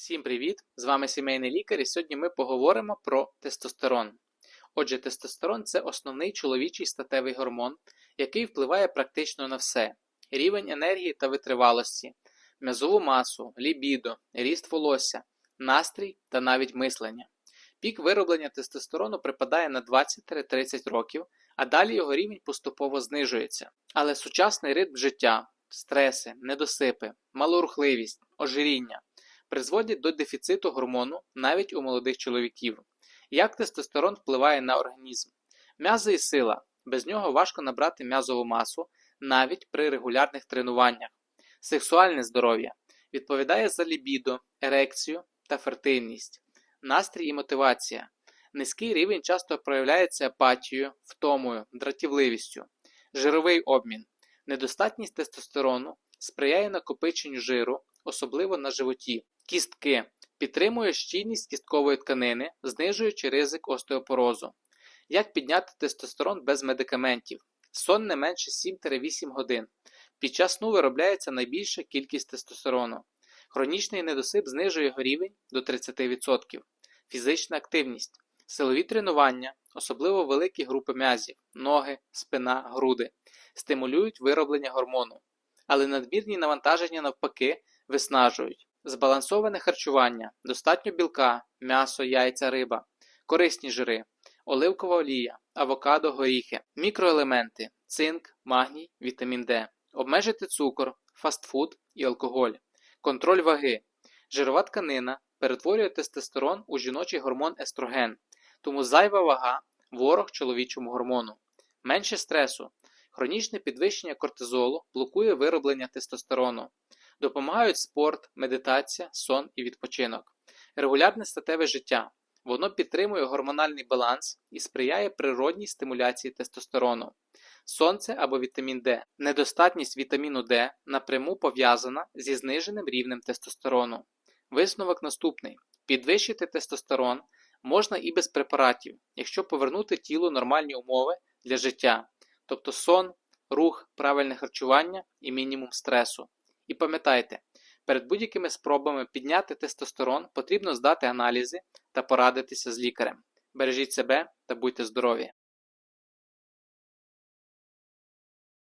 Всім привіт! З вами сімейний лікар, і сьогодні ми поговоримо про тестостерон. Отже, тестостерон це основний чоловічий статевий гормон, який впливає практично на все: рівень енергії та витривалості, м'язову масу, лібідо, ріст волосся, настрій та навіть мислення. Пік вироблення тестостерону припадає на 20-30 років, а далі його рівень поступово знижується. Але сучасний ритм життя, стреси, недосипи, малорухливість, ожиріння призводять до дефіциту гормону навіть у молодих чоловіків. Як тестостерон впливає на організм? М'язи і сила. Без нього важко набрати м'язову масу навіть при регулярних тренуваннях. Сексуальне здоров'я відповідає за лібідо, ерекцію та фертильність. Настрій і мотивація. Низький рівень часто проявляється апатією, втомою, дратівливістю. Жировий обмін. Недостатність тестостерону сприяє накопиченню жиру, особливо на животі. Кістки підтримує щільність кісткової тканини, знижуючи ризик остеопорозу. Як підняти тестостерон без медикаментів? Сон не менше 7-8 годин. Під час сну виробляється найбільша кількість тестостерону. Хронічний недосип знижує його рівень до 30%. Фізична активність, силові тренування, особливо великі групи м'язів, ноги, спина, груди, стимулюють вироблення гормону. Але надмірні навантаження навпаки виснажують. Збалансоване харчування, достатньо білка, м'ясо, яйця, риба, корисні жири, оливкова олія, авокадо, горіхи, мікроелементи, цинк, магній, вітамін Д, обмежити цукор, фастфуд і алкоголь, контроль ваги. Жирова тканина перетворює тестостерон у жіночий гормон естроген, тому зайва вага ворог чоловічому гормону. Менше стресу. Хронічне підвищення кортизолу блокує вироблення тестостерону. Допомагають спорт, медитація, сон і відпочинок. Регулярне статеве життя. Воно підтримує гормональний баланс і сприяє природній стимуляції тестостерону. Сонце або вітамін Д. Недостатність вітаміну Д напряму пов'язана зі зниженим рівнем тестостерону. Висновок наступний: підвищити тестостерон можна і без препаратів, якщо повернути тілу нормальні умови для життя, тобто сон, рух, правильне харчування і мінімум стресу. І пам'ятайте, перед будь-якими спробами підняти тестостерон потрібно здати аналізи та порадитися з лікарем. Бережіть себе та будьте здорові!